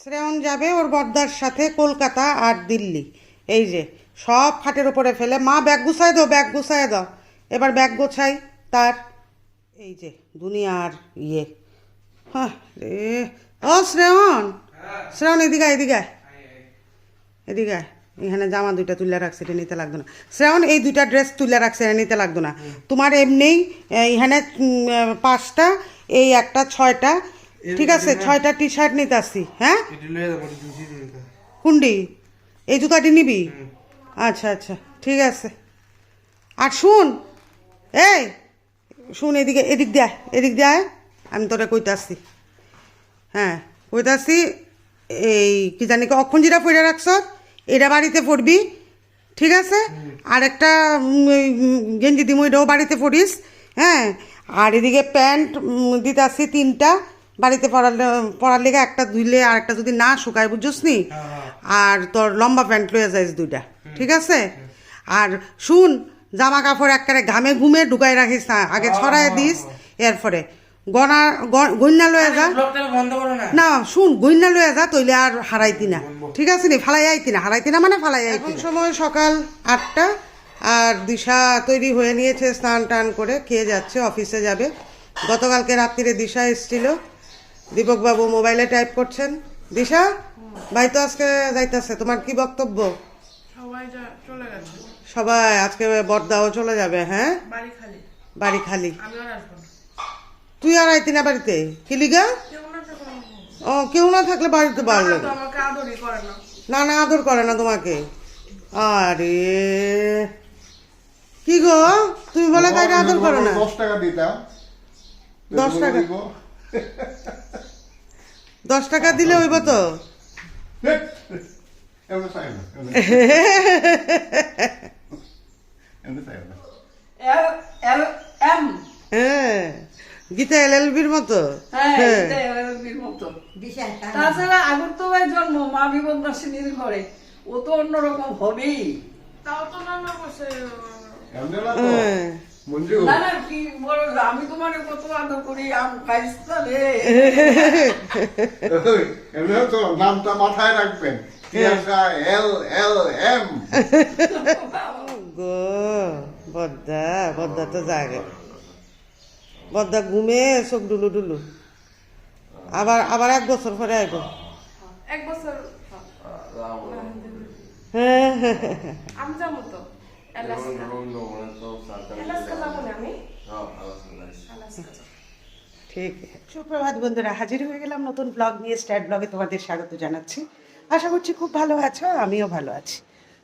শ্রেয়ন যাবে ওর বর্দার সাথে কলকাতা আর দিল্লি। এই যে সব খাটের উপরে ফেলে মা ব্যাগ গুছায় দাও ব্যাগ গুছাই দাও। এবার ব্যাগ গোছাই তার। এই যে দুনিয়ার ইয়ে। হ্যাঁ রে। ও শ্রেয়ন! শ্রেয়ন এদিকে এদিকে এদিকে এখানে জামা দুইটা তুলে রাখছে এটা নিতে লাগতো না। শ্রাবণ এই দুইটা ড্রেস তুলে রাখছে এটা নিতে লাগতো না। তোমার এমনিই এখানে পাঁচটা এই একটা ছয়টা ঠিক আছে ছয়টা টি শার্ট নিতে আসছি হ্যাঁ? কুন্ডি এই জুতাটি নিবি? আচ্ছা আচ্ছা ঠিক আছে। আর শুন এই শুন এদিকে এদিক দেয় এদিক দেয় আমি তোরা কইতে আসছি। হ্যাঁ কইতে আসছি এই কি জানি কি অক্ষণ যেটা পড়ে রাখছ এটা বাড়িতে পড়বি ঠিক আছে? আর একটা গেঞ্জি দিমু এটাও বাড়িতে পড়িস হ্যাঁ? আর এদিকে প্যান্ট দিতে আসছি তিনটা বাড়িতে পড়ার পড়ার লেগে একটা ধুইলে আর একটা যদি না শুকায় বুঝছস নি? আর তোর লম্বা প্যান্ট লয়ে যাইস দুইটা ঠিক আছে? আর শুন জামা কাপড় একবারে ঘামে ঘুমে ঢুকাই রাখিস না আগে ছড়ায় দিস এরপরে গনা গইনা লয়ে যা। না। শুন গইনা লয়ে যা তইলে আর হারাইতি না ঠিক আছে নি? ফালাই আইতি না হারাইতি না মানে ফালাই আইতি সময় সকাল আটটা আর দিশা তৈরি হয়ে নিয়েছে স্নান টান করে খেয়ে যাচ্ছে অফিসে যাবে। গতকালকে রাত্রিরে দিশা এসেছিল। দীপকবাবু মোবাইলে টাইপ করছেন। দিশা? ভাই তো আজকে যাইতেছে। তোমার কি বক্তব্য? সবাই যা চলে গেছে। সবাই আজকে বরদাও চলে যাবে হ্যাঁ? বাড়ি খালি। বাড়ি খালি। আমি আর আসব না। তুই আর আইতি না বাড়িতে? কিলিগা ও কেউ না থাকলে বাড়িতে পারলে। তো আমাকে আদরই করে না। না না আদর করে না তোমাকে। আরে কি গো? তুমি বলে তাই আদর করো না। দশ টাকা দিতাম। দশ টাকা? দশ টাকা দিলে হইব তো? এমনি চাই না এমনি চাই না এল এল এম হ্যাঁ গীতা এল এল বির মতো। হ্যাঁ হ্যাঁ। তাছাড়া আগর তো ওই জন্ম মা বিপদাসিনীর ঘরে। ও তো অন্যরকম হবেই। তাও তো করছে এমনি না তো। না না কি বলো আমি তোমার কত আদর করি আম খাইস রে? ওই, তো নামটা মাথায় রাখবেন। টিয়াসা এল এল এম গো বদ্দা বদ্দা তো জাগে। বদ্দা ঘুমে চোখ ডুলু ডুলু। আবার আবার এক বছর পরে আইব। এক বছর। হ্যাঁ হ্যাঁ হ্যাঁ। আমি যাব তো। ঠিক। সুপ্রভাত বন্ধুরা হাজির হয়ে গেলাম নতুন ব্লগ নিয়ে স্ট্যাট ব্লগে তোমাদের স্বাগত জানাচ্ছি। আশা করছি খুব ভালো আছো আমিও ভালো আছি।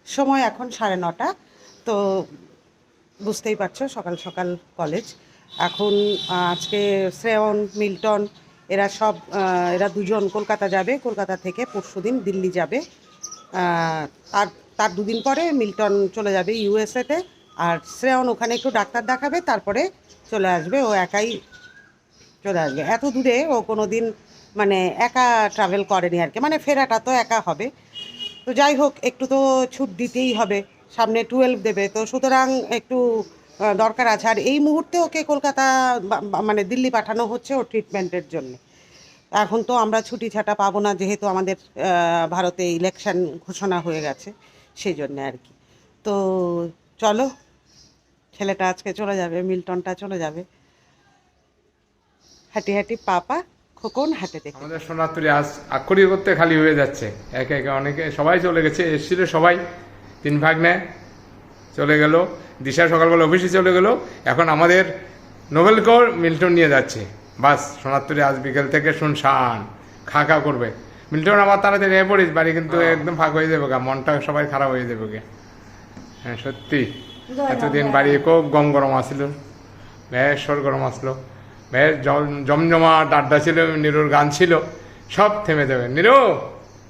সময় এখন সাড়ে নটা তো বুঝতেই পারছ সকাল সকাল কলেজ। এখন আজকে শ্রেয়ন মিল্টন এরা সব এরা দুজন কলকাতা যাবে কলকাতা থেকে পরশুদিন দিল্লি যাবে। আহ, তার দুদিন পরে মিল্টন চলে যাবে ইউএসএতে আর শ্রেয়ন ওখানে একটু ডাক্তার দেখাবে, তারপরে চলে আসবে, ও একাই চলে আসবে। এত দূরে ও কোনো দিন মানে একা ট্রাভেল করেনি আর কি মানে ফেরাটা তো একা হবে। তো যাই হোক, একটু তো ছুট দিতেই হবে, সামনে টুয়েলভ দেবে। তো সুতরাং একটু দরকার আছে। আর এই মুহূর্তে ওকে কলকাতা মানে দিল্লি পাঠানো হচ্ছে ও ট্রিটমেন্টের জন্য। এখন তো আমরা ছুটি ছাটা পাবো না, যেহেতু আমাদের ভারতে ইলেকশন ঘোষণা হয়ে গেছে। সেই জন্যে আর কি। তো চলো, ছেলেটা আজকে চলে যাবে, মিল্টনটা চলে যাবে। হাঁটি হাঁটি পাপা খোকন হাঁটে দেখে। আমাদের সোনাতুরি আজ আক্ষরি করতে খালি হয়ে যাচ্ছে। একে একে অনেকে, সবাই চলে গেছে, এসেছিল সবাই। তিন ভাগ নেয় চলে গেল, দিশা সকালবেলা অফিসে চলে গেল। এখন আমাদের নোবেল কর মিল্টন নিয়ে যাচ্ছে। বাস সোনাতুরি আজ বিকেল থেকে শুনশান, খা খা করবে। মিল্টন আবার তাড়াতাড়ি নিয়ে পড়িস বাড়ি কিন্তু একদম ফাঁক হয়ে যাবে গা মনটা সবাই খারাপ হয়ে যাবে গে। হ্যাঁ সত্যি। এতদিন বাড়ি খুব গম গরম আসছিল বেশ সর গরম আসলো বেশ জম- জমজমা ডাড্ডা ছিল নিরুর গান ছিল সব থেমে যাবে। নিরু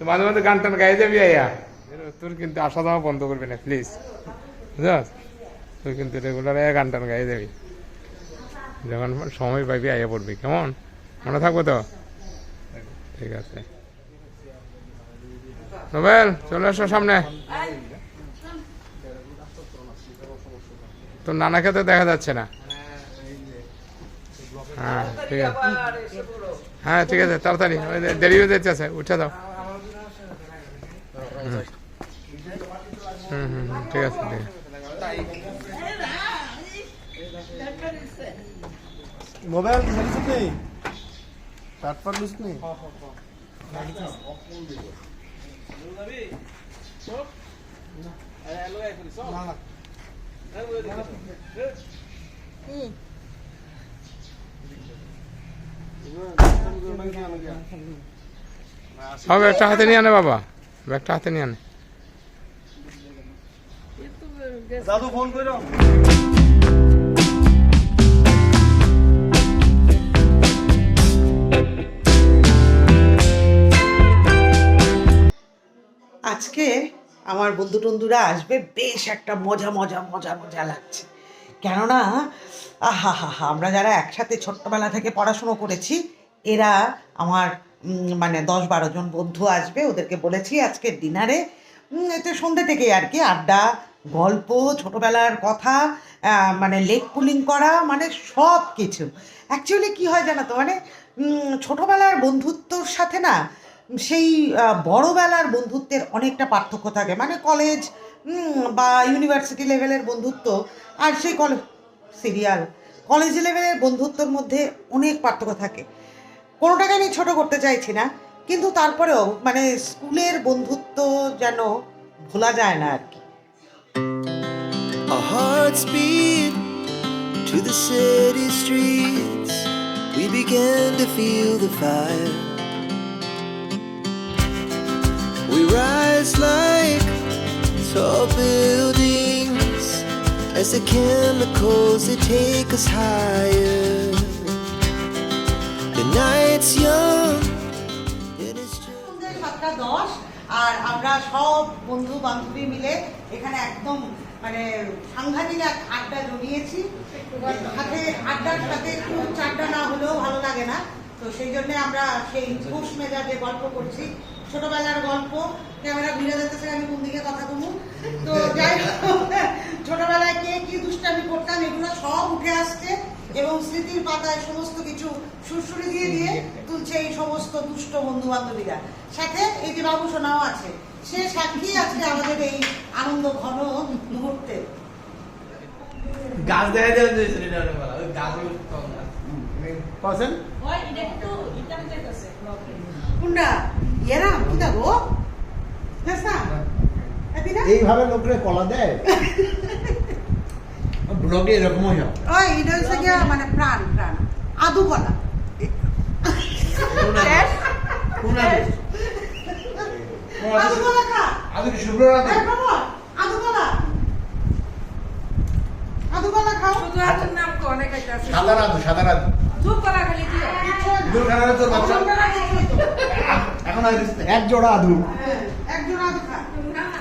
মাঝে মাঝে গান টান গাই যাবি আইয়া নিরু তোর কিন্তু আসা যাওয়া বন্ধ করবি না প্লিজ বুঝাস তুই কিন্তু রেগুলার আয়া গান টান গাই যাবি। যখন সময় পাবি আইয়া পড়বি কেমন? মনে থাকব তো? ঠিক আছে। নোবেল চলে আসো সামনে। তোর নানাকে তো দেখা যাচ্ছে না। হ্যাঁ ঠিক আছে। হ্যাঁ ঠিক আছে, তাড়াতাড়ি। দেরি হয়ে যাচ্ছে, উঠে দাও। হুম হুম ঠিক আছে ঠিক আছে। মোবাইল নেই তারপর লিখিস নেই বাবা ব্যাগটা হাতে নিয়ে আনে বাবা। ব্যাগটা হাতে নিয়ে আনে। দাদু ফোন করো। আজকে আমার বন্ধু টন্ধুরা আসবে, বেশ একটা মজা মজা মজা মজা লাগছে। কেননা, আহা হা হা, আমরা যারা একসাথে ছোট্টবেলা থেকে পড়াশুনো করেছি, এরা আমার মানে দশ বারো জন বন্ধু আসবে, ওদেরকে বলেছি আজকে ডিনারে এতে সন্ধ্যে থেকেই আর কি, আড্ডা, গল্প, ছোটবেলার কথা মানে লেক পুলিং করা মানে সব কিছু অ্যাকচুয়ালি কী হয় জানো তো মানে ছোটবেলার বন্ধুত্বর সাথে না সেই বড়বেলার বন্ধুত্বের অনেকটা পার্থক্য থাকে মানে কলেজ বা ইউনিভার্সিটি লেভেলের বন্ধুত্ব আর সেই কলেজ সিরিয়াল কলেজ লেভেলের বন্ধুত্বর মধ্যে অনেক পার্থক্য থাকে কোনোটাকে আমি ছোট করতে চাইছি না, কিন্তু তারপরেও মানে স্কুলের বন্ধুত্ব যেন ভোলা যায় না আর কি to the city streets. We began to feel the fire. Rise like tall buildings as the chemicals, they take us higher. The night's young. সাতটা দশ, আর আমরা সব বন্ধু বান্ধবী মিলে এখানে একদম মানে সাংঘাতিক এক আড্ডা জমিয়েছি সাথে আড্ডার সাথে একটু চাড্ডা না হলেও ভালো লাগে না তো সেই জন্য আমরা সেই ঘুষ মেজাজে গল্প করছি ছোটবেলার গল্প। ক্যামেরা ঘুরে যাচ্ছে আমি কোন দিকে কথা বলব? তো যাই হোক, ছোটবেলায় কে কি দুষ্টামি করতাম এগুলো সব উঠে আসছে এবং স্মৃতির পাতায় সমস্ত কিছু সুরসুরি দিয়ে দিয়ে তুলছে এই সমস্ত দুষ্ট বন্ধু বান্ধবীরা সাথে এই যে বাবু সোনাও আছে সে সাক্ষী আজকে আমাদের এই আনন্দ ঘন মুহূর্তে। গাছ দেখা যায় যে সিলিন্ডারে বলা ওই পাচ্ছেন কি দেবো দেখ না এতি না এইভাবে লোকরে কলা দেয়? ব্লগে এরকমই হয় ওই এটা হচ্ছে গিয়া মানে প্রাণ প্রাণ. আদু কলা আদু কলা খা আজকে কি শুভ্র রাতে আদু কলা আদু কলা খাও শুধু আতুর নাম তো অনেক আছে সাদা রাত সাদা রাত করা। এখন আর এক জোড়া আদু। হ্যাঁ, খা। না না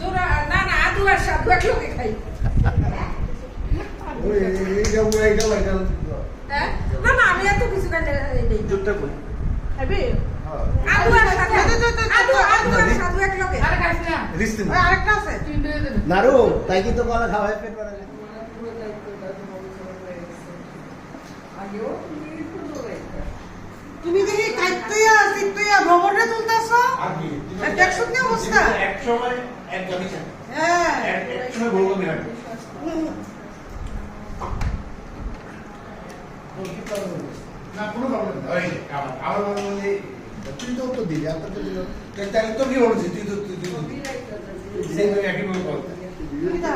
জোড়া না না আদু আর সাধু খাই। এইটা হ্যাঁ? না না আমি এত কিছু খাই না, এই নেই দুধটা কই? খাবি আর সাধু আদু আদু আর সাধু একলগে। আরে খাইছ না। রিস্তিন। ওই আরেকটা আছে। নারু তাই কি তো কলা খাওয়াই পেট ভরা যায়? তুমি দেখি কাইতুইয়া সিতুইয়া ভ্রমণে তুলতাছো? দেখছ কি অবস্থা? এক সময় এক গামছা হ্যাঁ। এক সময় বলব না না কোনো প্রবলেম নেই। ওই আবার আবার বলব তুই তো উত্তর দিবি আপনার তো তাহলে তো কি বলছিস? তুই তো তুই তো একই বল বল কিটা?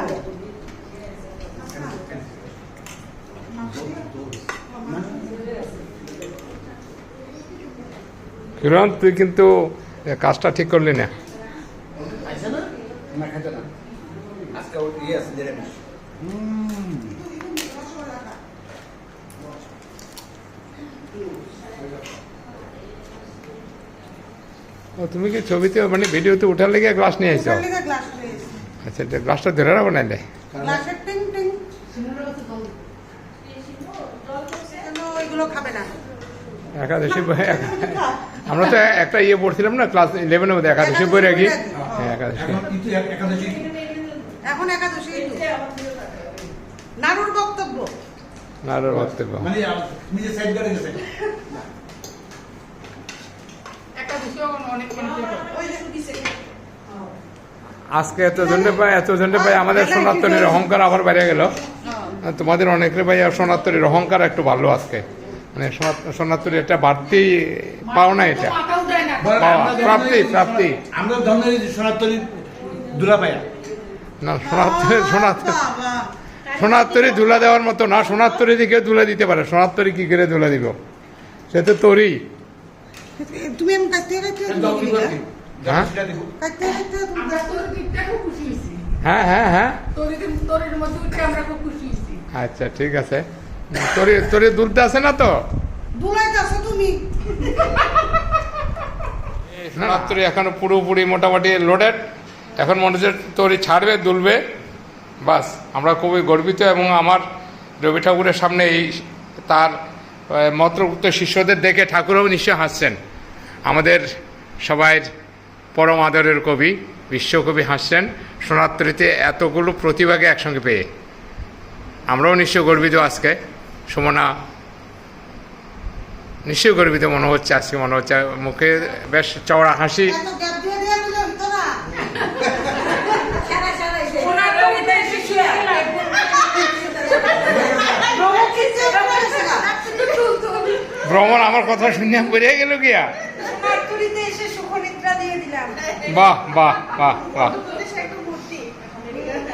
কিরণ তুই কিন্তু কাজটা ঠিক করলি না। আছে না? না খাইতে না। আজকে ওর ইয়ে তুমি কি ছবিতে মানে ভিডিওতে উঠার লেগে গ্লাস নিয়ে আসছো। আচ্ছা গ্লাসটা ধরে রাখব না ওইগুলো খাবে না? একাদশী বই- আমরা তো একটা ইয়ে পড়ছিলাম না ক্লাস ইলেভেনের মধ্যে একাদশী বই রাখি হ্যাঁ একাদশী। এখন একাদশী। নারুর বক্তব্য। আর বক্তব্য। মানে তুমি যে সাইড করে গেছে। আজকে এত জনরে পাই এত জনরে পাই আমাদের সোনাত্তরের অহংকার আবার বেড়ে গেল। তোমাদের অনেকের ভাই সোনাত্তরের অহংকার একটু ভালো আজকে। মানে সোনাত্তরের একটা বাড়তি পাও না। এটা প্রাপ্তি, প্রাপ্তি। আমরা ধর্মের সনাতনী দুলাপায়া না সোনাত্তরে সোনাত্তর সোনাত্তরি ধুলা দেওয়ার মতো না সোনাত্তরি দিকে ধুলা দিতে পারে। সোনাত্তরি কি করে ধুলা দিব? সে তো তোরই। তুমি? হ্যাঁ? হ্যাঁ হ্যাঁ হ্যাঁ। আচ্ছা ঠিক আছে। তোরে তোরে দুলতে আছে না তো? তুমি। সোনাত্তরি এখনও পুরোপুরি মোটামুটি লোডেড এখন মনে হচ্ছে তরি ছাড়বে দুলবে। বাস আমরা খুবই গর্বিত এবং আমার রবি ঠাকুরের সামনে এই তার মন্ত্রগুপ্ত শিষ্যদের দেখে ঠাকুরও নিশ্চয় হাসছেন। আমাদের সবাই পরম আদরের কবি বিশ্বকবি হাসছেন। সোনাত্তরিতে এতগুলো প্রতিভাকে একসঙ্গে পেয়ে। আমরাও নিশ্চয় গর্বিত আজকে। সুমনা নিশ্চয়ই গর্বিত মনে হচ্ছে আজকে মনে হচ্ছে মুখে বেশ চওড়া হাসি। ভ্রমণ আমার কথা শুনে বেরিয়ে গেল গিয়া। বাহ বাহ বাহ বাহ মধ্যপ্রদেশে একটু ভর্তি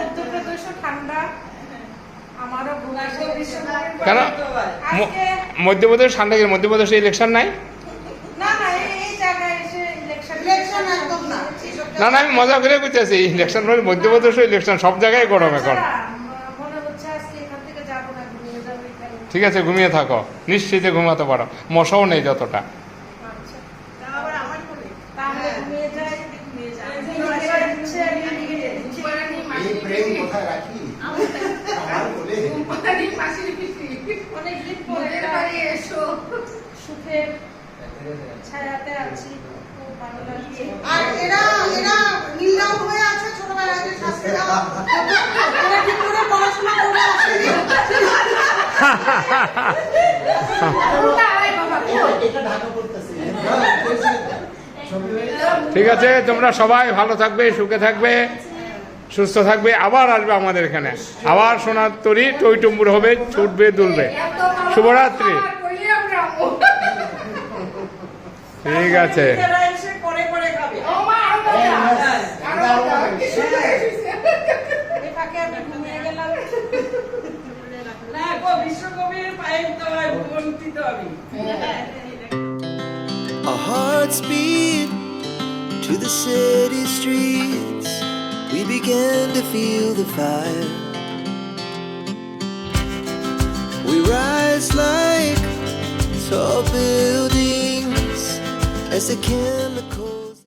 মধ্যপ্রদেশও ঠান্ডা আমারও ভুবনেশ্বর বিশ্বনাথ কেন? মধ্যপ্রদেশ ঠান্ডা মধ্যপ্রদেশে ইলেকশন নাই? না না এই এই জায়গায় এসে ইলেকশন ইলেকশন একদম না। না না আমি মজা করে করতেছি ইলেকশন মানে মধ্যপ্রদেশে ইলেকশন সব জায়গায় গরম এখন। মনে হচ্ছে আজকে এখান থেকে যাব না ঘুমিয়ে যাব এখানে ঠিক আছে ঘুমিয়ে থাকো নিশ্চিতে ঘুমাতে পারো মশাও নেই যতটা। এই প্রেম কোথায় রাখি আমার বলে অনেকদিন পরে বাড়ি এসো সুখের ছায়াতে আছি। খুব ভালো লাগছে। আর এরা এরা নীলদাম হয়ে আছে ছোটবেলায় যে শাস্তি এরা ঠিক করে পড়াশোনা করে আসেনি এটা ঢাকা পড়তেছে ঠিক আছে তোমরা সবাই ভালো থাকবে সুখে থাকবে সুস্থ থাকবে আবার আসবে আমাদের এখানে। আবার সোনার তরি টইটুম্বুর হবে ছুটবে দুলবে। শুভরাত্রি। বন্টিত আমি Our hearts beat to the city streets. We began to feel the fire. We rise like tall buildings as a can